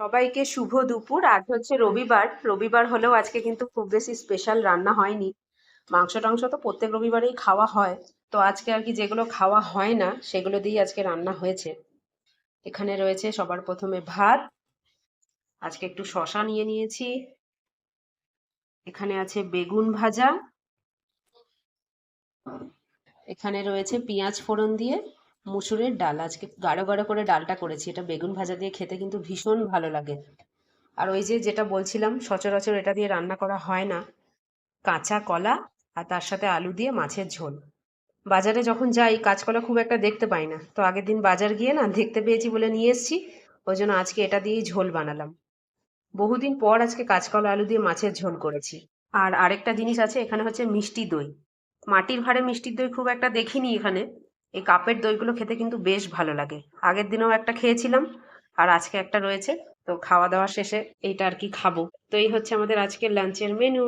সবাইকে শুভ দুপুর। আজ হচ্ছে রবিবার। রবিবার হলেও আজকে কিন্তু খুব বেশি স্পেশাল রান্না হয়নি। মাংস টাংস তো প্রত্যেক রবিবারেই খাওয়া হয়। তো আজকে আর কি যেগুলো খাওয়া হয় না, সেগুলো দিয়েই আজকে রান্না হয়েছে। এখানে রয়েছে সবার প্রথমে ভাত। আজকে একটু শশা নিয়ে নিয়েছি। এখানে আছে বেগুন ভাজা। এখানে রয়েছে পেঁয়াজ ফোড়ন দিয়ে। মুসুরের ডাল। আজকে গাঢ় গাঢ় করে ডালটা করেছি। এটা বেগুন ভাজা দিয়ে খেতে কিন্তু ভীষণ ভালো লাগে। আর ওই যে যেটা বলছিলাম, সচরাচর এটা দিয়ে রান্না করা হয় না। কাঁচা কলা আর তার সাথে আলু দিয়ে মাছের ঝোল। বাজারে যখন যাই, কাঁচকলা খুব একটা দেখতে পাই না। তো আগের দিন বাজার গিয়ে না দেখতে পেয়েছি বলে নিয়ে এসেছি। ওই জন্য আজকে এটা দিয়েই ঝোল বানালাম। বহুদিন পর আজকে কাঁচকলা, আলু দিয়ে মাছের ঝোল করেছি। আর আরেকটা জিনিস আছে, এখানে হচ্ছে মিষ্টি দই। মাটির ভাঁড়ে মিষ্টির দই খুব একটা দেখিনি এখানে। এই কাপের দইগুলো খেতে কিন্তু বেশ ভালো লাগে। আগের দিনেও একটা খেয়েছিলাম, আর আজকে একটা রয়েছে। তো খাওয়া দাওয়া শেষে এইটা আর কি খাব। তো এই হচ্ছে আমাদের আজকের লাঞ্চের মেনু